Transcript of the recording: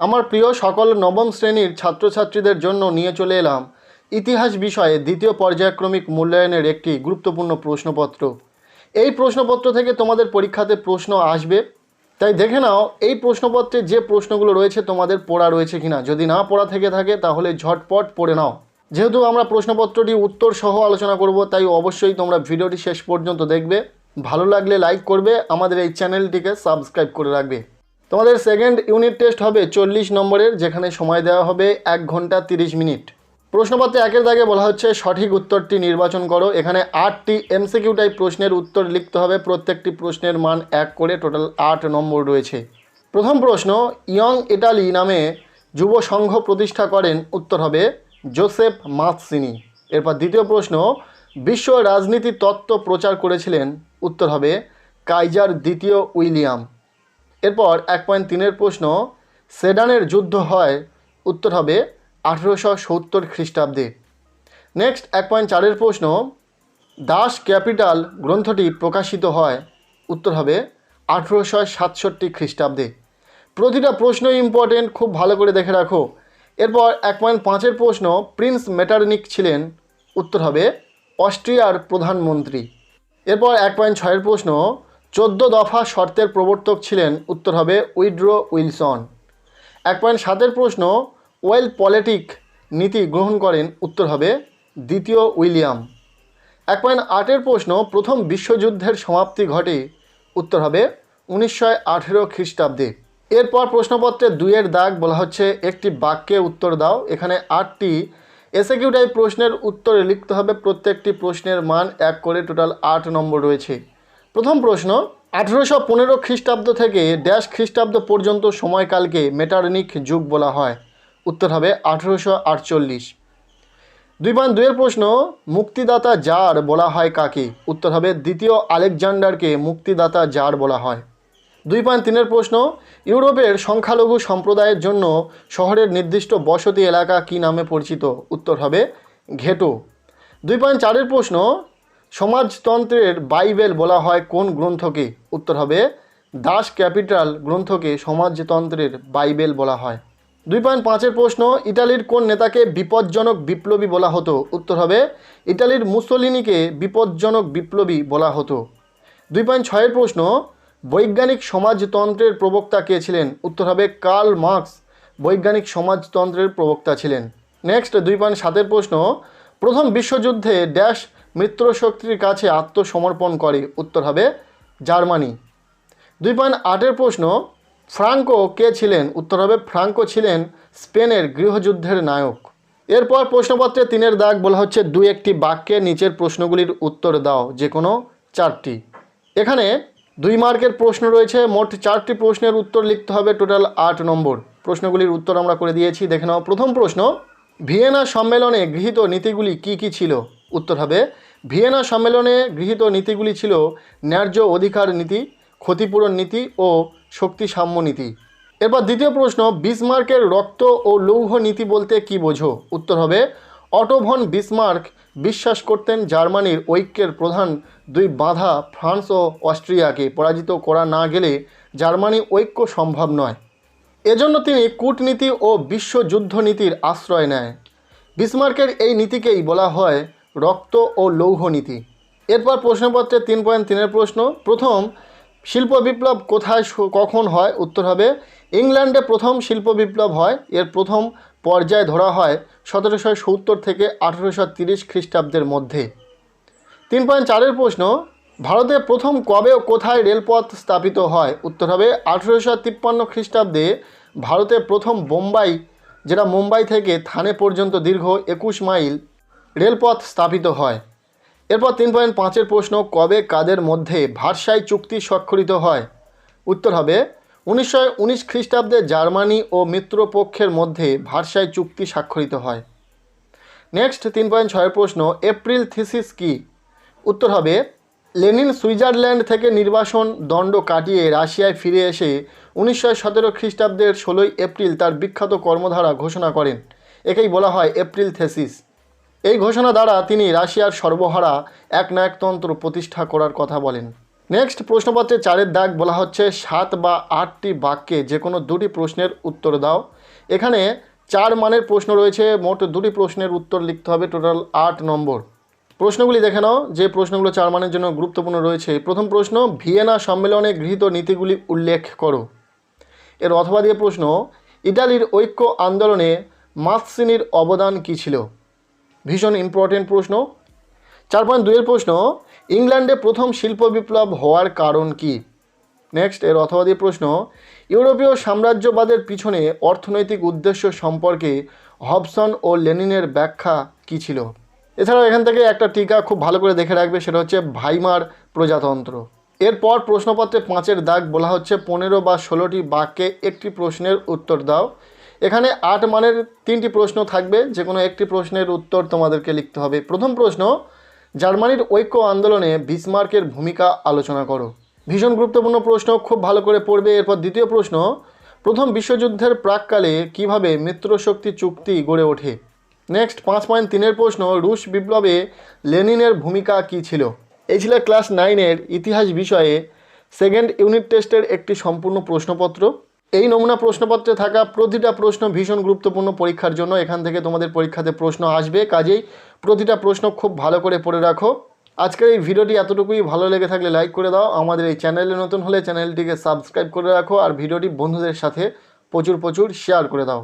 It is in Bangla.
আমার প্রিয় সকল নবম শ্রেণির ছাত্রছাত্রীদের জন্য নিয়ে চলে এলাম ইতিহাস বিষয়ে দ্বিতীয় পর্যায়ক্রমিক মূল্যায়নের একটি গুরুত্বপূর্ণ প্রশ্নপত্র। এই প্রশ্নপত্র থেকে তোমাদের পরীক্ষাতে প্রশ্ন আসবে। তাই দেখে নাও, এই প্রশ্নপত্রে যে প্রশ্নগুলো রয়েছে তোমাদের পড়া রয়েছে কিনা। যদি না পড়া থেকে থাকে, তাহলে ঝটপট পড়ে নাও। যেহেতু আমরা প্রশ্নপত্রটি উত্তর সহ আলোচনা করব, তাই অবশ্যই তোমরা ভিডিওটি শেষ পর্যন্ত দেখবে। ভালো লাগলে লাইক করবে, আমাদের এই চ্যানেলটিকে সাবস্ক্রাইব করে রাখবে। তোমাদের সেকেন্ড ইউনিট টেস্ট হবে চল্লিশ নম্বরের, যেখানে সময় দেওয়া হবে এক ঘণ্টা তিরিশ মিনিট। প্রশ্নপত্রে একের দাগে বলা হচ্ছে, সঠিক উত্তরটি নির্বাচন করো। এখানে আটটি এমসিকিউ টাইপ প্রশ্নের উত্তর লিখতে হবে। প্রত্যেকটি প্রশ্নের মান এক করে টোটাল আট নম্বর রয়েছে। প্রথম প্রশ্ন, ইয়ং ইটালি নামে যুব সংঘ প্রতিষ্ঠা করেন। উত্তর হবে জোসেফ মাতসিনি এরপর দ্বিতীয় প্রশ্ন, বিশ্ব রাজনীতি তত্ত্ব প্রচার করেছিলেন। উত্তর হবে কাইজার দ্বিতীয় উইলিয়াম। এরপর এক পয়েন্ট তিনের প্রশ্ন, সেডানের যুদ্ধ হয়, উত্তর হবে আঠেরোশো সত্তর খ্রিস্টাব্দে। নেক্সট, এক পয়েন্ট চারের প্রশ্ন, দাস ক্যাপিটাল গ্রন্থটি প্রকাশিত হয়, উত্তর হবে আঠেরোশো সাতষট্টি খ্রিস্টাব্দে। প্রতিটা প্রশ্ন ইম্পর্টেন্ট খুব ভালো করে দেখে রাখো। এরপর এক পয়েন্ট পাঁচের প্রশ্ন, প্রিন্স মেটারনিক ছিলেন, উত্তর হবে অস্ট্রিয়ার প্রধানমন্ত্রী। এরপর এক পয়েন্ট ছয়ের প্রশ্ন চোদ্দ দফা শর্তের প্রবর্তক ছিলেন, উত্তর হবে উইড্রো উইলসন। এক পয়েন্ট সাতের প্রশ্ন, ওয়েল পলিটিক নীতি গ্রহণ করেন, উত্তর হবে দ্বিতীয় উইলিয়াম। এক পয়েন্ট আটের প্রশ্ন, প্রথম বিশ্বযুদ্ধের সমাপ্তি ঘটে, উত্তর হবে উনিশশো আঠেরো খ্রিস্টাব্দে। এরপর প্রশ্নপত্রে দুইয়ের দাগ বলা হচ্ছে, একটি বাক্যে উত্তর দাও, এখানে আটটি এসএকিউ টাইপ প্রশ্নের উত্তরে লিখতে হবে প্রত্যেকটি প্রশ্নের মান এক করে, টোটাল আট নম্বর রয়েছে। প্রথম প্রশ্ন, আঠেরোশো পনেরো খ্রিস্টাব্দ থেকে ড্যাশ খ্রিস্টাব্দ পর্যন্ত সময়কালকে মেটারনিক যুগ বলা হয়। উত্তর হবে আঠেরোশো আটচল্লিশ। দুই পয়েন্ট দুইয়ের প্রশ্ন, মুক্তিদাতা জার বলা হয় কাকে? উত্তর হবে দ্বিতীয় আলেকজান্ডারকে মুক্তিদাতা জার বলা হয়। দুই পয়েন্ট তিনের প্রশ্ন, ইউরোপের সংখ্যালঘু সম্প্রদায়ের জন্য শহরের নির্দিষ্ট বসতি এলাকা কী নামে পরিচিত? উত্তর হবে ঘেটো। দুই পয়েন্ট চারের প্রশ্ন সমাজতন্ত্রের বাইবেল বলা হয় কোন গ্রন্থকে? উত্তর হবে, দাস ক্যাপিটাল গ্রন্থকে সমাজতন্ত্রের বাইবেল বলা হয়। দুই পয়েন্ট পাঁচের প্রশ্ন ইটালির কোন নেতাকে বিপজ্জনক বিপ্লবী বলা হতো? উত্তর হবে ইটালির মুসোলিনিকে বিপজ্জনক বিপ্লবী বলা হতো। দুই পয়েন্ট ছয়ের প্রশ্ন, বৈজ্ঞানিক সমাজতন্ত্রের প্রবক্তা কে ছিলেন? উত্তর হবে, কার্ল মার্কস, বৈজ্ঞানিক সমাজতন্ত্রের প্রবক্তা ছিলেন। নেক্সট, দুই পয়েন্ট সাতের প্রশ্ন, প্রথম বিশ্বযুদ্ধে ড্যাশ মিত্রশক্তির কাছে আত্মসমর্পণ করে, উত্তর হবে জার্মানি। দুই পয়েন্ট আটের প্রশ্ন, ফ্রাঙ্কো কে ছিলেন? উত্তর হবে ফ্রাঙ্কো ছিলেন স্পেনের গৃহযুদ্ধের নায়ক। এরপর প্রশ্নপত্রে তিনের দাগ বলা হচ্ছে, দুই একটি বাক্যে নিচের প্রশ্নগুলির উত্তর দাও, যে কোনো চারটি। এখানে দুই মার্কের প্রশ্ন রয়েছে, মোট চারটি প্রশ্নের উত্তর লিখতে হবে, টোটাল আট নম্বর। প্রশ্নগুলির উত্তর আমরা করে দিয়েছি, দেখে নাও। প্রথম প্রশ্ন, ভিয়েনা সম্মেলনে গৃহীত নীতিগুলি কি কি ছিল? উত্তর হবে, ভিয়েনা সম্মেলনে গৃহীত নীতিগুলি ছিল ন্যায্য অধিকার নীতি, ক্ষতিপূরণ নীতি ও শক্তি সাম্য নীতি। এরপর দ্বিতীয় প্রশ্ন, বিসমার্কের রক্ত ও লৌহ নীতি বলতে কি বোঝো? উত্তর হবে অটোভন বিসমার্ক বিশ্বাস করতেন জার্মানির ঐক্যের প্রধান দুই বাধা, ফ্রান্স ও অস্ট্রিয়াকে পরাজিত করা না গেলে জার্মানি ঐক্য সম্ভব নয়। এজন্য তিনি কূটনীতি ও বিশ্বযুদ্ধ নীতির আশ্রয় নেয়। বিসমার্কের এই নীতিকেই বলা হয় রক্ত ও লৌহ নীতি। এরপর প্রশ্নপত্রে তিন পয়েন্ট তিনের প্রশ্ন। প্রথম, শিল্প বিপ্লব কোথায় কখন হয়? উত্তর হবে, ইংল্যান্ডে প্রথম শিল্প বিপ্লব হয়। এর প্রথম পর্যায় ধরা হয় সতেরোশো সত্তর থেকে আঠেরোশো তিরিশ খ্রিস্টাব্দের মধ্যে। তিন পয়েন্ট চারের প্রশ্ন, ভারতে প্রথম কবে ও কোথায় রেলপথ স্থাপিত হয়? উত্তর হবে, আঠেরোশো তিপ্পান্ন খ্রিস্টাব্দে ভারতে প্রথম বোম্বাই, যেটা মুম্বাই থেকে থানে পর্যন্ত দীর্ঘ একুশ মাইল রেলপথ স্থাপিত হয়। এরপর তিন পয়েন্ট পাঁচের প্রশ্ন, কবে কাদের মধ্যে ভারসাই চুক্তি স্বাক্ষরিত হয়? উত্তর হবে, উনিশশো উনিশ খ্রিস্টাব্দে জার্মানি ও মিত্রপক্ষের মধ্যে ভারসাই চুক্তি স্বাক্ষরিত হয়। নেক্সট তিন পয়েন্ট ছয়ের প্রশ্ন, এপ্রিল থিসিস কি? উত্তর হবে, লেনিন সুইজারল্যান্ড থেকে নির্বাসন দণ্ড কাটিয়ে রাশিয়ায় ফিরে এসে উনিশশো সতেরো খ্রিস্টাব্দের ষোলোই এপ্রিল তার বিখ্যাত কর্মধারা ঘোষণা করেন। একেই বলা হয় এপ্রিল থেসিস। এই ঘোষণা দ্বারা তিনি রাশিয়ার সর্বহারা একনায়কতন্ত্র প্রতিষ্ঠা করার কথা বলেন। নেক্সট প্রশ্নপত্রে চারের দাগ বলা হচ্ছে, সাত বা আটটি বাক্যে যে কোনো দুটি প্রশ্নের উত্তর দাও। এখানে চার মানের প্রশ্ন রয়েছে, মোট দুটি প্রশ্নের উত্তর লিখতে হবে, টোটাল আট নম্বর। প্রশ্নগুলি দেখে নাও, যে প্রশ্নগুলো চার মানের জন্য গুরুত্বপূর্ণ রয়েছে। প্রথম প্রশ্ন, ভিয়েনা সম্মেলনে গৃহীত নীতিগুলি উল্লেখ করো। এর অথবা দিয়ে প্রশ্ন, ইটালির ঐক্য আন্দোলনে মার্কসিনির অবদান কী ছিল? ভীষণ ইম্পর্টেন্ট প্রশ্ন। চার পয়েন্ট দুইয়ের প্রশ্ন, ইংল্যান্ডে প্রথম শিল্প বিপ্লব হওয়ার কারণ কি? নেক্সট এর অথবা দিয়ে প্রশ্ন, ইউরোপীয় সাম্রাজ্যবাদের পিছনে অর্থনৈতিক উদ্দেশ্য সম্পর্কে হবসন ও লেনিনের ব্যাখ্যা কী ছিল? এছাড়াও এখান থেকে একটা টিকা খুব ভালো করে দেখে রাখবে, সেটা হচ্ছে ভাইমার প্রজাতন্ত্র। এরপর প্রশ্নপত্রে পাঁচের দাগ বলা হচ্ছে, পনেরো বা ষোলোটি বাক্যে একটি প্রশ্নের উত্তর দাও। এখানে আট মানের তিনটি প্রশ্ন থাকবে যে কোনো একটি প্রশ্নের উত্তর তোমাদেরকে লিখতে হবে। প্রথম প্রশ্ন, জার্মানির ঐক্য আন্দোলনে বিসমার্কের ভূমিকা আলোচনা করো। ভীষণ গুরুত্বপূর্ণ প্রশ্ন, খুব ভালো করে পড়বে। এরপর দ্বিতীয় প্রশ্ন, প্রথম বিশ্বযুদ্ধের প্রাককালে কীভাবে মিত্রশক্তি চুক্তি গড়ে ওঠে? নেক্সট, পাঁচ পয়েন্ট তিনের প্রশ্ন, রুশ বিপ্লবে লেনিনের ভূমিকা কী ছিল? এই ছিল ক্লাস নাইনের ইতিহাস বিষয়ে সেকেন্ড ইউনিট টেস্টের একটি সম্পূর্ণ প্রশ্নপত্র। এই নমুনা প্রশ্নপত্রে থাকা প্রতিটা প্রশ্ন ভীষণ গুরুত্বপূর্ণ পরীক্ষার জন্য। এখান থেকে তোমাদের পরীক্ষাতে প্রশ্ন আসবে। কাজেই প্রতিটা প্রশ্ন খুব ভালো করে পড়ে রাখো। আজকের এই ভিডিওটি এতটুকুই। ভালো লেগে থাকলে লাইক করে দাও। আমাদের এই চ্যানেলে নতুন হলে চ্যানেলটিকে সাবস্ক্রাইব করে রাখো। আর ভিডিওটি বন্ধুদের সাথে প্রচুর প্রচুর শেয়ার করে দাও।